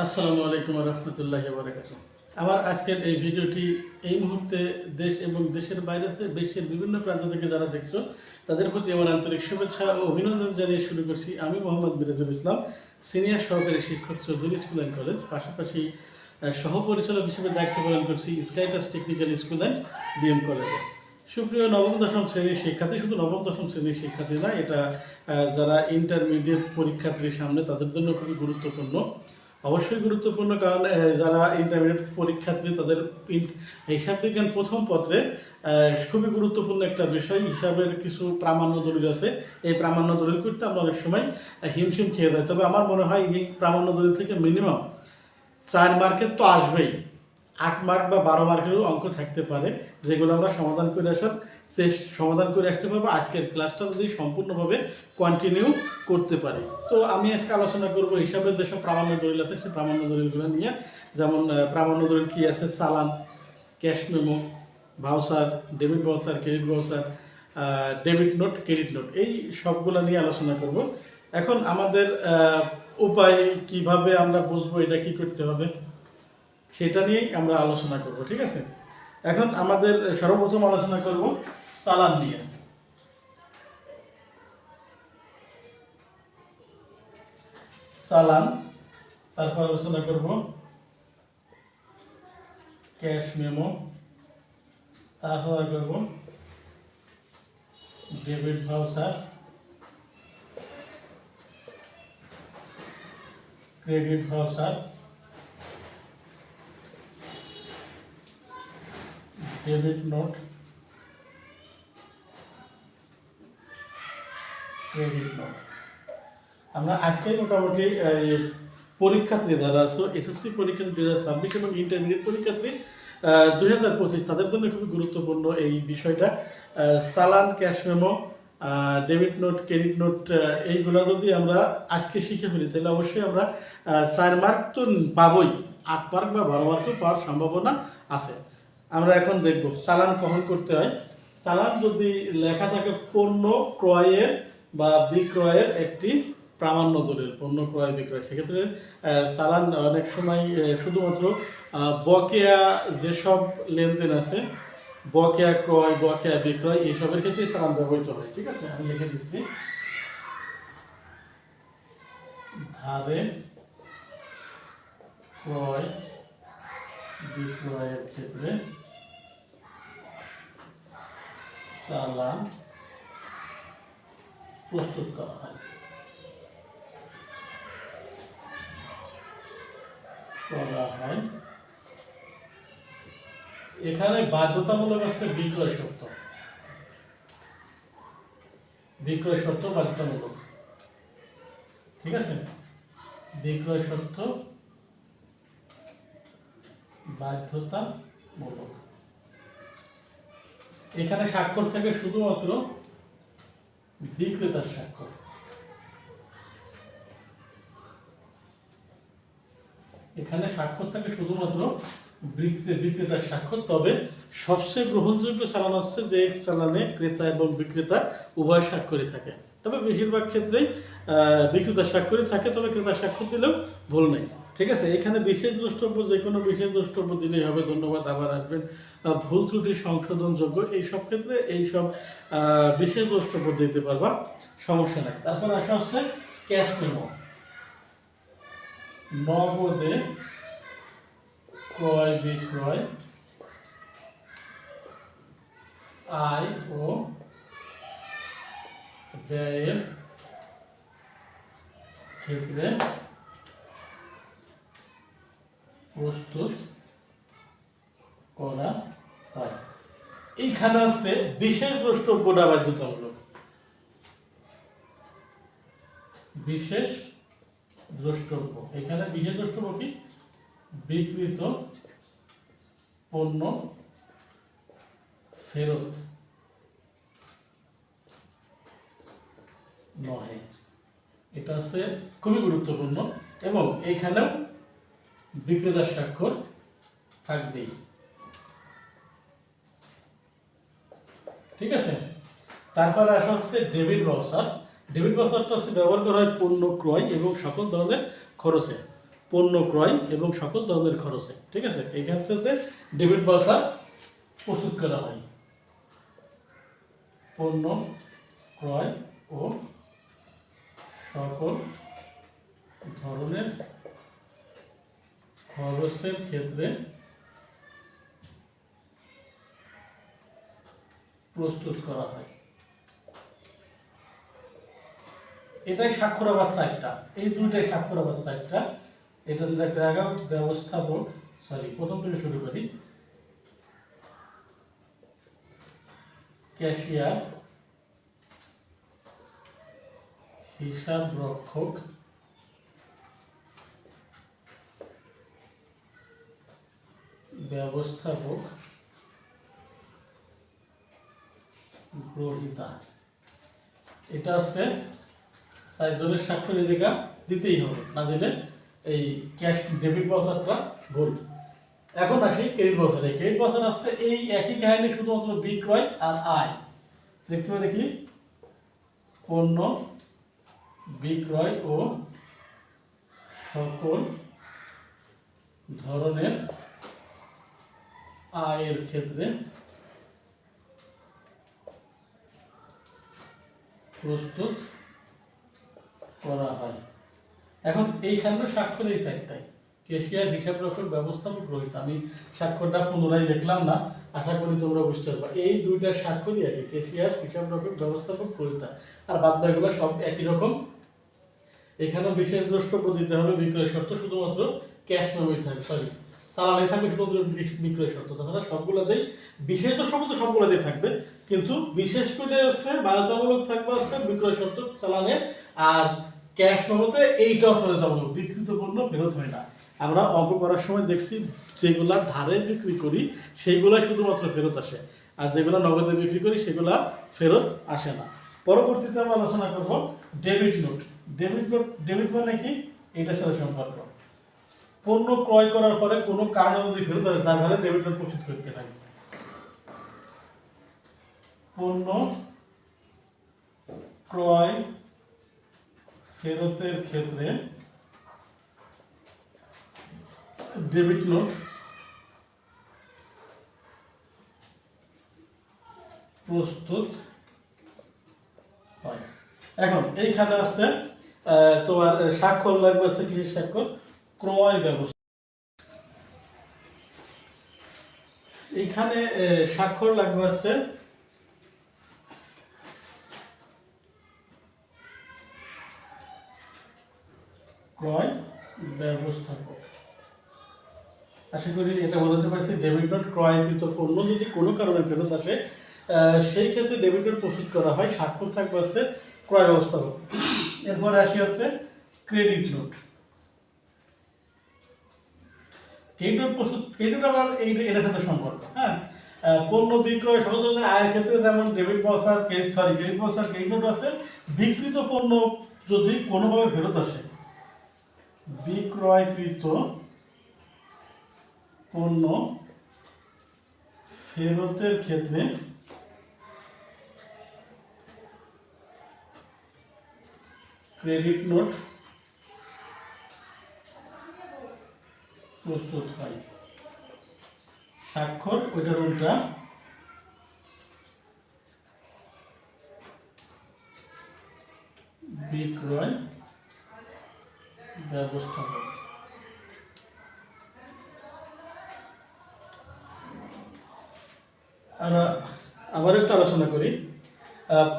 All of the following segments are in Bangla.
আসসালামু আলাইকুম রহমতুল্লাহ বারাকাত আমার আজকের এই ভিডিওটি এই মুহূর্তে দেশ এবং দেশের বাইরে দেশের বিভিন্ন প্রান্ত থেকে যারা দেখছ, তাদের প্রতি আমার আন্তরিক শুভেচ্ছা ও অভিনন্দন জানিয়ে শুরু করছি। আমি মোহাম্মদ মিরাজুল ইসলাম, সিনিয়র সহকারী শিক্ষক, চৌধুরী স্কুল অ্যান্ড কলেজ, পাশাপাশি সহপরিচালক হিসেবে দায়িত্ব পালন করছি স্কাইটাস টেকনিক্যাল স্কুল অ্যান্ড বিএম কলেজে। সুপ্রিয় নবম, দশম শ্রেণির শিক্ষার্থী, শুধু নবম, দশম শ্রেণির শিক্ষার্থী না, এটা যারা ইন্টারমিডিয়েট পরীক্ষার্থীর সামনে তাদের জন্য খুবই গুরুত্বপূর্ণ। অবশ্যই গুরুত্বপূর্ণ, কারণ যারা ইন্টারমিডিয়েট পরীক্ষার্থী তাদের হিসাব বিজ্ঞান প্রথম পত্রে খুবই গুরুত্বপূর্ণ একটা বিষয়, হিসাবের কিছু প্রামাণ্য দলিল আছে। এই প্রামাণ্য দলিল করতে আমরা অনেক সময় হিমশিম খেয়ে যাই। তবে আমার মনে হয় এই প্রামাণ্য দলিল থেকে মিনিমাম চার মার্কের তো আসবেই। আট মার্ক বা বারো মার্কেরও অঙ্ক থাকতে পারে, যেগুলো আমরা সমাধান করে আসার সে সমাধান করে আসতে পারব। আজকের ক্লাসটা যদি সম্পূর্ণভাবে কন্টিনিউ করতে পারি। তো আমি আজকে আলোচনা করব হিসাবের যেসব প্রামাণ্য দলিল আছে, সেই প্রামাণ্য দলিলগুলো নিয়ে। যেমন প্রামাণ্য দলিল কী আছে? চালান cash memo, voucher, debit voucher, credit voucher debit note, credit note, এই সবগুলো নিয়ে আলোচনা করব। এখন আমাদের উপায় কীভাবে আমরা বুঝব, এটা কি করতে হবে? সেটা নিয়েই আমরা আলোচনা করব, ঠিক আছে? এখন আমাদের সর্বপ্রথম আলোচনা করব চালান নিয়ে। চালান তারপর আলোচনা করব ক্যাশ মেমো, তারপর করব debit voucher, credit voucher debit note credit note আমরা আজকে মোটামুটি পরীক্ষার্থী যারা আছো এসএসসি পরীক্ষার্থী দুই হাজার ছাব্বিশ এবং ইন্টারমিডিয়েট পরীক্ষার্থী দুই হাজার পঁচিশ, তাদের জন্য খুবই গুরুত্বপূর্ণ এই বিষয়টা। চালান cash memo debit note, credit note এইগুলো যদি আমরা আজকে শিখে ফেলি, তাহলে অবশ্যই আমরা চার মার্ক তো পাবই। আট মার্ক বা বারো মার্কও পাওয়ার সম্ভাবনা আছে। আমরা এখন দেখব। চালান কখন করতে হয়। চালান যদি লেখা থাকে পণ্য ক্রয়ের বা বিক্রয়ের একটি প্রামাণ্য দলিল, পণ্য ক্রয় বিক্রয়। সেক্ষেত্রে চালান অনেক সময় শুধুমাত্র বকেয়া যেসব লেনদেন আছে, বকেয়া ক্রয়, বকেয়া বিক্রয় এইসবের ক্ষেত্রে চালান ব্যবহৃত হয়। ঠিক আছে? আমি লিখে দিচ্ছি। ধারে ক্রয় বিক্রয়ের ক্ষেত্রে চালান প্রস্তুত করা হয়। করা হয়। এখানে বাধ্যতামূলক আছে বিক্রয় শর্ত। বিক্রয় শর্ত বাধ্যতামূলক। ঠিক আছে? বিক্রয় শর্ত বাধ্যতামূলক। এখানে স্বাক্ষর থাকে শুধুমাত্র বিক্রেতার স্বাক্ষর। এখানে স্বাক্ষর থাকে শুধুমাত্র বিক্রেতার স্বাক্ষর, তবে সবচেয়ে গ্রহণযোগ্য চালান হচ্ছে যে চালানে ক্রেতা এবং বিক্রেতা উভয় স্বাক্ষরই থাকে। তবে বেশিরভাগ ক্ষেত্রেই বিক্রেতার স্বাক্ষরই থাকে, তবে ক্রেতার স্বাক্ষর দিলেও ভুল নেই। ঠিক আছে, এখানে বিশেষ দ্রষ্টব্য যে কোনো বিশেষ দ্রষ্টব্য দিলেই হবে, ধন্যবাদ, আবার আসবেন। ভুল ত্রুটি সংশোধনযোগ্য এই সব ক্ষেত্রে এই সব বিশেষ দ্রষ্টব্য দিতে পারবা, সমস্যা নাই। তারপর আসা হচ্ছে ক্যাশ মেমো। নগদে ক্রয়, বিক্রয়, আয় ও ব্যয়ের ক্ষেত্রে প্রস্তুত করা হয়। এইখানে আছে বিশেষ দ্রষ্টব্যটা বাধ্যতামূলক। বিশেষ দ্রষ্টব্য। এখানে বিশেষ দ্রষ্টব্য কি? বিকৃত পণ্য ফেরত নহে। এটা হচ্ছে খুবই গুরুত্বপূর্ণ। এবং এইখানেও বিক্রেতার স্বাক্ষর থাকবেই। ঠিক আছে? তারপরে আসা হচ্ছে ডেবিট ভাউচার ডেবিট ভাউচারটা হচ্ছে ব্যবহার করা হয় পণ্য ক্রয় এবং সকল ধরনের খরচে। পণ্য ক্রয় এবং সকল ধরনের খরচে। ঠিক আছে? এই ক্ষেত্রে ডেবিট ভাউচার প্রস্তুত করা হয়। পণ্য ক্রয় ও সকল ধরনের খরচের ক্ষেত্রে প্রস্তুত করা হয়। এটাই স্বাক্ষরাবাদ সাইটটা এই দুইটাই স্বাক্ষরাবাদ সাইটটা এটা দেখা ব্যবস্থাপক সরি প্রথম থেকে শুরু করি। ক্যাশিয়ার, হিসাব রক্ষক ব্যবস্থাপক গ্রহিতা। এটা হচ্ছে চারজনের স্বাক্ষর এদিকা দিতেই হবে, না দিলে এই ক্যাশ ডেবিট বাউচারটা ভুল। এখন আসি ক্রেডিট বাউচার ক্রেডিট বাউচার আসছে এই একই কাহিনী শুধুমাত্র বিক্রয় আর আয়। দেখতে পারে কি পণ্য, বিক্রয় ও সকল ধরনের আয়ের ক্ষেত্রে প্রস্তুত করা হয়। এখন এইখানে স্বাক্ষর এই সাইডটাই কেশিয়ার হিসাব রক্ষক ব্যবস্থাপক রহিত। আমি স্বাক্ষরটা পুনরায় দেখলাম না। আশা করি তোমরা বুঝতে পারবে। এই দুইটা স্বাক্ষরই আছে কেশিয়ার হিসাব রক্ষক ব্যবস্থাপক রহিতা। আর বাদ বাকিগুলো সব একই রকম। এখানে বিশেষ দ্রষ্টব্য দিতে হবে। বিক্রয় শর্ত শুধুমাত্র ক্যাশ মেমোরি থাকবে। সরি চালানে থাকবে শুধুমাত্র বিক্রয় শর্ত। তাছাড়া সবগুলোতেই বিশেষ তো সবগুলোতেই থাকবে, কিন্তু বিশেষ করে হচ্ছে বাধ্যতামূলক থাকবে হচ্ছে বিক্রয় শর্ত চালানে আর ক্যাশ মেমোতে এইটাও বাধ্যতামূলক বিকৃত পণ্য ফেরত হয় না। আমরা অঙ্ক করার সময় দেখছি যেগুলা ধারে বিক্রি করি সেইগুলা শুধুমাত্র ফেরত আসে। আর যেগুলা নগদে বিক্রি করি, সেগুলা ফেরত আসে না। পরবর্তীতে আমরা আলোচনা করব debit note debit note debit মানে কি? এটার সাথে সম্পর্ক। পণ্য ক্রয় করার পরে কোনো কারণে যদি ফেরত আসে তাহলে ডেবিট নোট প্রস্তুত করতে হয়। পণ্য ক্রয় ফেরতের ক্ষেত্রে ডেবিট নোট প্রস্তুত হয়। এখন এইখানে আহ, তোমার স্বাক্ষর লাগবে আছে কিসের স্বাক্ষর? ক্রয় ব্যবস্থা। এখানে স্বাক্ষর লাগবে আছে ক্রয় ব্যবস্থাপক আশা করি এটা বোঝাতে পারছি ডেবিট নোট ক্রয়কৃত পণ্য যদি কোনো কারণে ফেরত আসে সেই ক্ষেত্রে ডেবিট নোট প্রস্তুত করা হয়, স্বাক্ষর থাকবে হচ্ছে, ক্রয় ব্যবস্থাপক এরপর আসি হচ্ছে ক্রেডিট নোট নোট প্রস্তুত নোট আবার এটার সাথে সম্পর্ক হ্যাঁ? পণ্য বিক্রয় সকল আয়ের ক্ষেত্রে যেমন debit voucher sorry credit voucher credit আছে, বিক্রিত পণ্য যদি কোনোভাবে ফেরত আসে, বিক্রয়কৃত পণ্য ফেরতের ক্ষেত্রে ক্রেডিট নোট প্রস্তুত হয়। স্বাক্ষর ওইটার উল্টা। বিক্রয় ব্যবস্থাপক। আমরা আবার একটু আলোচনা করি।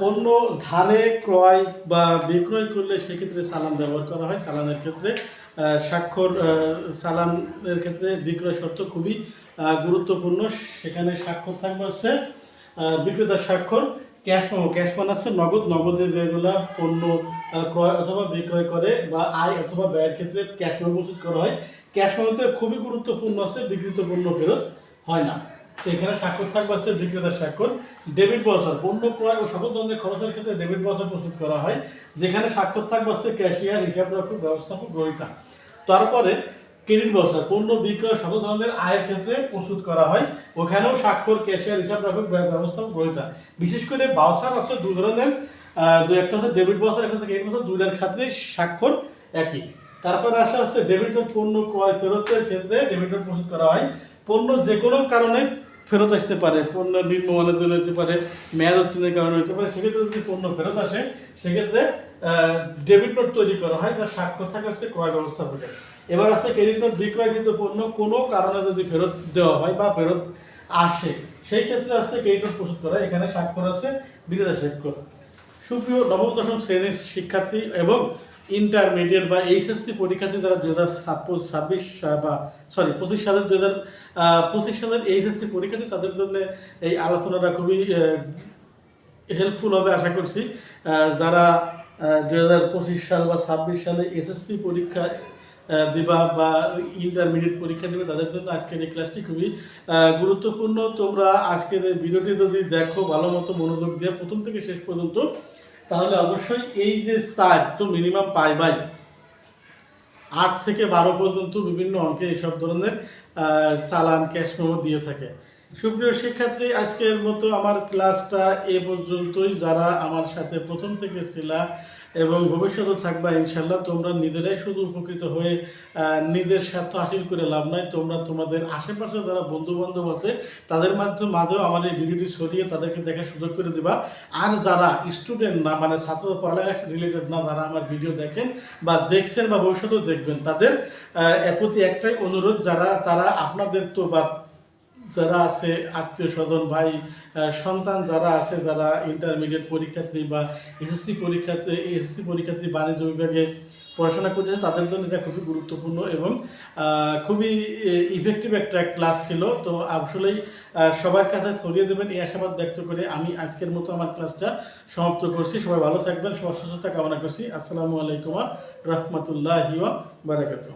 পণ্য ধারে ক্রয় বা বিক্রয় করলে সেক্ষেত্রে চালান ব্যবহার করা হয়। চালানের ক্ষেত্রে স্বাক্ষর চালানের ক্ষেত্রে বিক্রয় শর্ত খুবই গুরুত্বপূর্ণ। সেখানে স্বাক্ষর থাকবে হচ্ছে বিক্রেতার স্বাক্ষর, ক্যাশ পাবো ক্যাশ পান আছে নগদ, নগদে যেগুলা পণ্য ক্রয় অথবা বিক্রয় করে বা আয় অথবা ব্যয়ের ক্ষেত্রে ক্যাশ মেমো প্রস্তুত করা হয়। ক্যাশ মেমোতে খুবই গুরুত্বপূর্ণ আছে, বিক্রিত পণ্য ফেরত হয় না। এখানে স্বাক্ষর থাকবে আছে বিক্রেতার স্বাক্ষর। ডেবিট বাউচার পণ্য ক্রয় ও সকল ধরনের খরচের ক্ষেত্রে ডেবিট বাউচার প্রস্তুত করা হয়। যেখানে স্বাক্ষর থাকবে আছে ক্যাশিয়ার হিসাব রক্ষক ব্যবস্থাপক, গ্রহিতা। তারপরে ক্রেডিট বাউচার পণ্য বিক্রয় সকল ধরনের আয়ের ক্ষেত্রে প্রস্তুত করা হয়। ওখানেও স্বাক্ষর, ক্যাশিয়ার হিসাব রক্ষক ব্য- ব্যবস্থাপক, গ্রহিতা। বিশেষ করে বাউচার আছে দু ধরনের দুই একটা হচ্ছে ডেবিট বাউচার একটা হচ্ছে ক্রেডিট বাউচার দুইটার ক্ষেত্রে স্বাক্ষর একই। তারপরে আসা হচ্ছে ডেবিট নোট পণ্য ক্রয় ফেরতের ক্ষেত্রে ডেবিট নোট প্রস্তুত করা হয়। পণ্য যে কোনো কারণে ফেরত আসতে পারে, পণ্য নিম্নমানের জন্য হতে পারে, মেয়াদ উত্তীর্ণের কারণে হতে পারে, সেক্ষেত্রে যদি পণ্য ফেরত আসে, সেক্ষেত্রে ডেবিট নোট তৈরি করা হয় যার স্বাক্ষর থাকে হচ্ছে ক্রয় ব্যবস্থাপকের এবার আছে ক্রেডিট নোট বিক্রয়কৃত পণ্য কোনো কারণে যদি ফেরত দেওয়া হয় বা ফেরত আসে, সেই ক্ষেত্রে আছে ক্রেডিট নোট প্রস্তুত করা, এখানে স্বাক্ষর আছে বিক্রেতা স্বাক্ষর সুপ্রিয় নবম, দশম শ্রেণির শিক্ষার্থী এবং ইন্টারমিডিয়েট বা এইচএসসি পরীক্ষার্থী যারা দু হাজার ছাব্বিশ বা সরি পঁচিশ সালের দু হাজার পঁচিশ সালের এইচএসসি পরীক্ষার্থী, তাদের জন্য এই আলোচনাটা খুবই হেল্পফুল হবে আশা করছি। যারা দু হাজার পঁচিশ সাল বা ছাব্বিশ সালে এসএসসি পরীক্ষা দিবা বা ইন্টারমিডিয়েট পরীক্ষা দিবে, তাদের জন্য আজকের এই ক্লাসটি খুবই গুরুত্বপূর্ণ। তোমরা আজকের এই ভিডিওটি যদি দেখো, ভালো মতো মনোযোগ দিয়ে প্রথম থেকে শেষ পর্যন্ত তাহলে অবশ্যই এই যে চার তো মিনিমাম পাই বাই আট থেকে বারো পর্যন্ত বিভিন্ন অঙ্কে এইসব ধরনের চালান, ক্যাশ মেমো দিয়ে থাকে। সুপ্রিয় শিক্ষার্থী, আজকের মতো আমার ক্লাসটা এ পর্যন্তই। যারা আমার সাথে প্রথম থেকে ছিলা এবং ভবিষ্যতে থাকবা ইনশাল্লাহ তোমরা নিজেরাই শুধু উপকৃত হয়ে নিজের স্বার্থ হাসিল করে লাভ নাই। তোমরা তোমাদের আশেপাশে যারা বন্ধু বান্ধব আছে, তাদের মাধ্যমে মাঝেও আমার এই ভিডিওটি ছড়িয়ে তাদেরকে দেখার সুযোগ করে দিবা। আর যারা স্টুডেন্ট না মানে ছাত্র পড়ালেখা রিলেটেড না, যারা আমার ভিডিও দেখেন বা দেখছেন বা ভবিষ্যতেও দেখবেন, তাদের প্রতি একটাই অনুরোধ, যারা, তারা আপনাদের তো বা যারা আছে আত্মীয় স্বজন ভাই সন্তান যারা আছে, যারা ইন্টারমিডিয়েট পরীক্ষার্থী বা এসএসসি পরীক্ষার্থী এসএসসি পরীক্ষার্থী, বাণিজ্য বিভাগে পড়াশোনা করতেছে, তাদের জন্য এটা খুবই গুরুত্বপূর্ণ এবং খুবই ইফেক্টিভ একটা ক্লাস ছিল। তো আসলেই সবার কাছে ছড়িয়ে দেবেন এই আশাবাদ ব্যক্ত করে আমি আজকের মতো আমার ক্লাসটা সমাপ্ত করছি। সবাই ভালো থাকবেন, সবার সুস্থতা কামনা করছি। আসসালামু আলাইকুম রহমতুল্লাহ বারাকাতুহ।